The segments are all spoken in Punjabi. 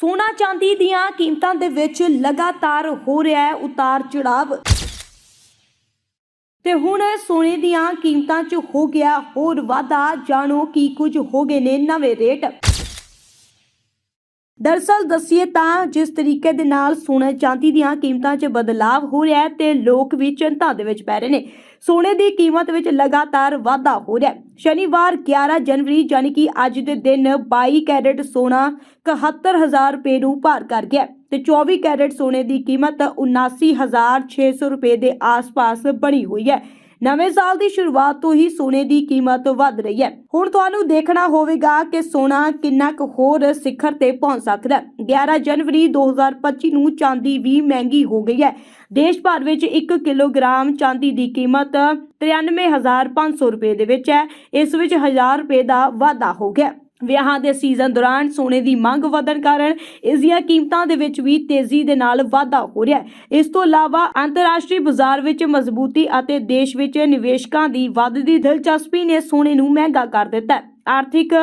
ਸੋਨਾ ਚਾਂਦੀ ਦੀਆਂ ਕੀਮਤਾਂ ਦੇ ਵਿੱਚ ਲਗਾਤਾਰ ਹੋ ਰਿਹਾ ਹੈ ਉਤਾਰ ਚੜਾਵ। ਤੇ ਹੁਣ ਸੋਨੇ ਦੀਆਂ ਕੀਮਤਾਂ 'ਚ ਹੋ ਗਿਆ ਹੋਰ ਵਾਧਾ। ਜਾਣੋ ਕੀ ਕੁਝ ਹੋ ਗਏ ਨੇ ਨਵੇਂ ਰੇਟ। ਦਰਸਲ ਦੱਸੀਏ ਤਾਂ ਜਿਸ ਤਰੀਕੇ ਦੇ ਨਾਲ ਸੋਨੇ ਚਾਂਦੀ ਦੀਆਂ ਕੀਮਤਾਂ 'ਚ ਬਦਲਾਵ ਹੋ ਰਿਹਾ ਹੈ ਤੇ ਲੋਕ ਵੀ ਚਿੰਤਾ ਦੇ ਵਿੱਚ ਪੈ ਰਹੇ ਨੇ। ਸੋਨੇ ਦੀ ਕੀਮਤ ਵਿੱਚ ਲਗਾਤਾਰ ਵਾਧਾ ਹੋ ਰਿਹਾ ਹੈ। ਸ਼ਨੀਵਾਰ 11 ਜਨਵਰੀ ਯਾਨੀ ਕਿ ਅੱਜ ਦੇ ਦਿਨ 22 ਕੈਰਟ ਸੋਨਾ 71000 ਰੁਪਏ ਨੂੰ ਪਾਰ ਕਰ ਗਿਆ ਹੈ ਤੇ 24 ਕੈਰੇਟ ਸੋਨੇ ਦੀ ਕੀਮਤ 79600 ਰੁਪਏ ਦੇ ਆਸ-ਪਾਸ ਬਣੀ ਹੋਈ ਹੈ। ਨਵੇਂ ਸਾਲ ਦੀ ਸ਼ੁਰੂਆਤ ਤੋਂ ਹੀ ਸੋਨੇ ਦੀ ਕੀਮਤ ਵੱਧ ਰਹੀ ਹੈ। ਹੁਣ ਤੁਹਾਨੂੰ ਦੇਖਣਾ ਹੋਵੇਗਾ ਕਿ ਸੋਨਾ ਕਿੰਨਾ ਕੁ ਹੋਰ ਸਿਖਰ ਤੇ ਪਹੁੰਚ ਸਕਦਾ ਹੈ। 11 ਜਨਵਰੀ 2025 ਨੂੰ ਚਾਂਦੀ ਵੀ ਮਹਿੰਗੀ ਹੋ ਗਈ ਹੈ। ਦੇਸ਼ ਭਰ ਵਿੱਚ 1 ਕਿਲੋਗ੍ਰਾਮ ਚਾਂਦੀ ਦੀ ਕੀਮਤ 93500 ਰੁਪਏ ਦੇ ਵਿੱਚ ਹੈ। ਇਸ ਵਿੱਚ 1000 ਰੁਪਏ ਦਾ ਵਾਧਾ ਹੋ ਗਿਆ ਵਿਆਹਾਂ ਦੇ ਸੀਜ਼ਨ ਦੌਰਾਨ ਸੋਨੇ ਦੀ ਮੰਗ ਵਧਣ ਕਾਰਨ ਇਸ ਦੀਆਂ ਕੀਮਤਾਂ ਦੇ ਵਿੱਚ ਵੀ ਤੇਜ਼ੀ ਦੇ ਨਾਲ ਵਾਧਾ ਹੋ ਰਿਹਾ ਹੈ। ਇਸ ਤੋਂ ਇਲਾਵਾ ਅੰਤਰਰਾਸ਼ਟਰੀ ਬਾਜ਼ਾਰ ਵਿੱਚ ਮਜ਼ਬੂਤੀ ਅਤੇ ਦੇਸ਼ ਵਿੱਚ ਨਿਵੇਸ਼ਕਾਂ ਦੀ ਵੱਧਦੀ ਦਿਲਚਸਪੀ ਨੇ ਸੋਨੇ ਨੂੰ ਮਹਿੰਗਾ ਕਰ ਦਿੱਤਾ ਹੈ। ਆਰਥਿਕ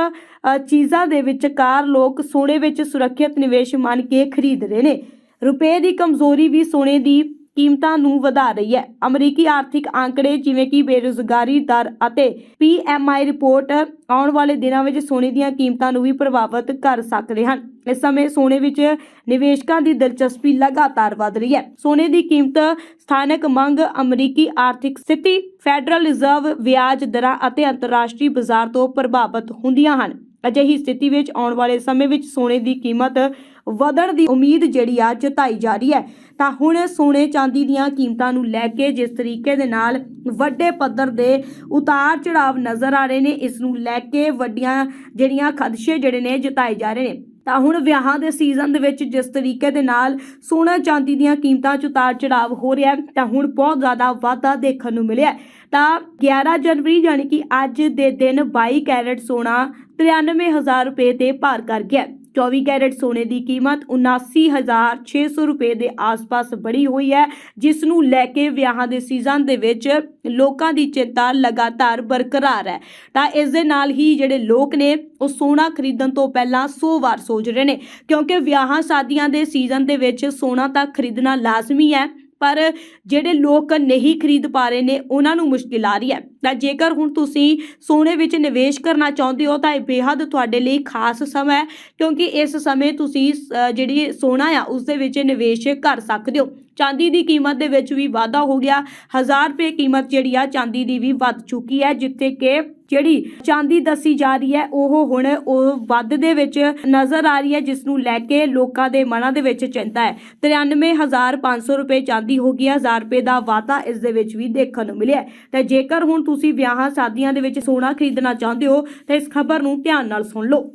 ਚੀਜ਼ਾਂ ਦੇ ਵਿਚਕਾਰ ਲੋਕ ਸੋਨੇ ਵਿੱਚ ਸੁਰੱਖਿਅਤ ਨਿਵੇਸ਼ ਮੰਨ ਕੇ ਖਰੀਦ ਰਹੇ ਨੇ। ਰੁਪਏ ਦੀ ਕਮਜ਼ੋਰੀ ਵੀ ਸੋਨੇ ਦੀ ਕੀਮਤਾਂ ਨੂੰ ਵਧਾ ਰਹੀ ਹੈ। ਅਮਰੀਕੀ ਆਰਥਿਕ ਆંકੜੇ ਜਿਵੇਂ ਕਿ ਬੇਰੁਜ਼ਗਾਰੀ ਦਰ ਅਤੇ PMI ਰਿਪੋਰਟ ਆਉਣ ਵਾਲੇ ਦਿਨਾਂ ਵਿੱਚ ਸੋਨੇ ਦੀਆਂ ਕੀਮਤਾਂ ਨੂੰ ਵੀ ਪ੍ਰਭਾਵਿਤ ਕਰ ਸਕਦੇ ਹਨ। ਇਸ ਸਮੇਂ ਸੋਨੇ ਵਿੱਚ ਨਿਵੇਸ਼ਕਾਂ ਦੀ ਦਿਲਚਸਪੀ ਲਗਾਤਾਰ ਵਧ ਰਹੀ ਹੈ। ਸੋਨੇ ਦੀ ਕੀਮਤ ਸਥਾਨਕ ਮੰਗ ਅਮਰੀਕੀ ਆਰਥਿਕ ਸਥਿਤੀ, ਫੈਡਰਲ ਰਿਜ਼ਰਵ ਵਿਆਜ ਦਰਾਂ ਅਤੇ ਅੰਤਰਰਾਸ਼ਟਰੀ ਬਾਜ਼ਾਰ ਤੋਂ ਪ੍ਰਭਾਵਿਤ ਹੁੰਦੀਆਂ ਹਨ। ਅਜਿਹੀ ਸਥਿਤੀ ਵਿੱਚ ਆਉਣ ਵਾਲੇ ਸਮੇਂ ਵਿੱਚ ਸੋਨੇ ਦੀ ਕੀਮਤ ਵਧਣ ਦੀ ਉਮੀਦ ਜਿਹੜੀ ਆ ਜਤਾਈ ਜਾ ਰਹੀ ਹੈ। ਤਾਂ ਹੁਣ ਸੋਨੇ ਚਾਂਦੀ ਦੀਆਂ ਕੀਮਤਾਂ ਨੂੰ ਲੈ ਕੇ ਜਿਸ ਤਰੀਕੇ ਦੇ ਨਾਲ ਵੱਡੇ ਪੱਧਰ ਦੇ ਉਤਾਰ ਚੜਾਵ ਨਜ਼ਰ ਆ ਰਹੇ ਨੇ, ਇਸ ਨੂੰ ਲੈ ਕੇ ਵੱਡੀਆਂ ਜਿਹੜੀਆਂ ਖਦਸ਼ੇ ਜਿਹੜੇ ਨੇ ਜਤਾਏ ਜਾ ਰਹੇ ਨੇ। ਤਾਂ ਹੁਣ ਵਿਆਹਾਂ ਦੇ ਸੀਜ਼ਨ ਦੇ ਵਿੱਚ ਜਿਸ ਤਰੀਕੇ ਦੇ ਨਾਲ ਸੋਨਾ ਚਾਂਦੀ ਦੀਆਂ ਕੀਮਤਾਂ 'ਚ ਉਤਾਰ ਚੜਾਵ ਹੋ ਰਿਹਾ ਤਾਂ ਹੁਣ ਬਹੁਤ ਜ਼ਿਆਦਾ ਵਾਧਾ ਦੇਖਣ ਨੂੰ ਮਿਲਿਆ ਤਾਂ 11 ਜਨਵਰੀ ਯਾਨੀ ਕਿ ਅੱਜ ਦੇ ਦਿਨ 22 ਕੈਰਟ ਸੋਨਾ 93000 ਰੁਪਏ ਤੇ ਪਾਰ ਕਰ ਗਿਆ 24 ਕੈਰਟ ਸੋਨੇ ਦੀ ਕੀਮਤ 79600 ਰੁਪਏ ਦੇ ਆਸ-ਪਾਸ ਬੜੀ ਹੋਈ ਹੈ, ਜਿਸ ਨੂੰ ਲੈ ਕੇ ਵਿਆਹਾਂ ਦੇ ਸੀਜ਼ਨ ਦੇ ਵਿੱਚ ਲੋਕਾਂ ਦੀ ਚਿੰਤਾ ਲਗਾਤਾਰ ਬਰਕਰਾਰ ਹੈ। ਤਾਂ ਇਸ ਦੇ ਨਾਲ ਹੀ ਜਿਹੜੇ ਲੋਕ ਨੇ, ਉਹ ਸੋਨਾ ਖਰੀਦਣ ਤੋਂ ਪਹਿਲਾਂ 100 ਵਾਰ ਸੋਚ ਰਹੇ ਨੇ, ਕਿਉਂਕਿ ਵਿਆਹਾਂ ਸ਼ਾਦੀਆਂ ਦੇ ਸੀਜ਼ਨ ਦੇ ਵਿੱਚ ਸੋਨਾ ਤਾਂ ਖਰੀਦਣਾ ਲਾਜ਼ਮੀ ਹੈ। ਪਰ ਜਿਹੜੇ ਲੋਕ ਨਹੀਂ ਖਰੀਦ ਪਾ ਰਹੇ ਨੇ, ਉਹਨਾਂ ਨੂੰ ਮੁਸ਼ਕਿਲ ਆ ਰਹੀ ਹੈ। ਤਾਂ ਜੇਕਰ ਹੁਣ ਤੁਸੀਂ ਸੋਨੇ ਵਿੱਚ ਨਿਵੇਸ਼ ਕਰਨਾ ਚਾਹੁੰਦੇ ਹੋ, ਤਾਂ ਇਹ ਬੇਹੱਦ ਤੁਹਾਡੇ ਲਈ ਖਾਸ ਸਮਾਂ ਹੈ, ਕਿਉਂਕਿ ਇਸ ਸਮੇਂ ਤੁਸੀਂ ਜਿਹੜੀ ਸੋਨਾ ਆ, ਉਸ ਦੇ ਵਿੱਚ ਨਿਵੇਸ਼ ਕਰ ਸਕਦੇ ਹੋ। ਚਾਂਦੀ ਦੀ ਕੀਮਤ ਦੇ ਵਿੱਚ ਵੀ ਵਾਧਾ ਹੋ ਗਿਆ। 1000 ਰੁਪਏ ਕੀਮਤ ਜਿਹੜੀ ਆ ਚਾਂਦੀ ਦੀ ਵੀ ਵੱਧ ਚੁੱਕੀ ਹੈ, ਜਿੱਥੇ ਕਿ ਜਿਹੜੀ ਚਾਂਦੀ ਦੱਸੀ ਜਾ ਰਹੀ ਹੈ, ਉਹ ਹੁਣ ਉਹ ਵੱਧ ਦੇ ਵਿੱਚ ਨਜ਼ਰ ਆ ਰਹੀ ਹੈ ਜਿਸ ਨੂੰ ਲੈ ਕੇ ਲੋਕਾਂ ਦੇ ਮਨਾਂ ਦੇ ਵਿੱਚ ਚਿੰਤਾ ਹੈ। 93500 ਰੁਪਏ ਚਾਂਦੀ ਹੋ ਗਈ ਹੈ 1000 ਰੁਪਏ ਦਾ ਵਾਧਾ ਇਸ ਦੇ ਵਿੱਚ ਵੀ ਦੇਖਣ ਨੂੰ ਮਿਲਿਆ ਹੈ। ਜੇਕਰ ਹੁਣ ਤੁਸੀਂ ਵਿਆਹਾਂ ਸ਼ਾਦੀਆਂ ਦੇ ਵਿੱਚ ਸੋਨਾ ਖਰੀਦਣਾ ਚਾਹੁੰਦੇ ਹੋ, ਤਾਂ ਇਸ ਖਬਰ ਨੂੰ ਧਿਆਨ ਨਾਲ ਸੁਣ ਲਓ।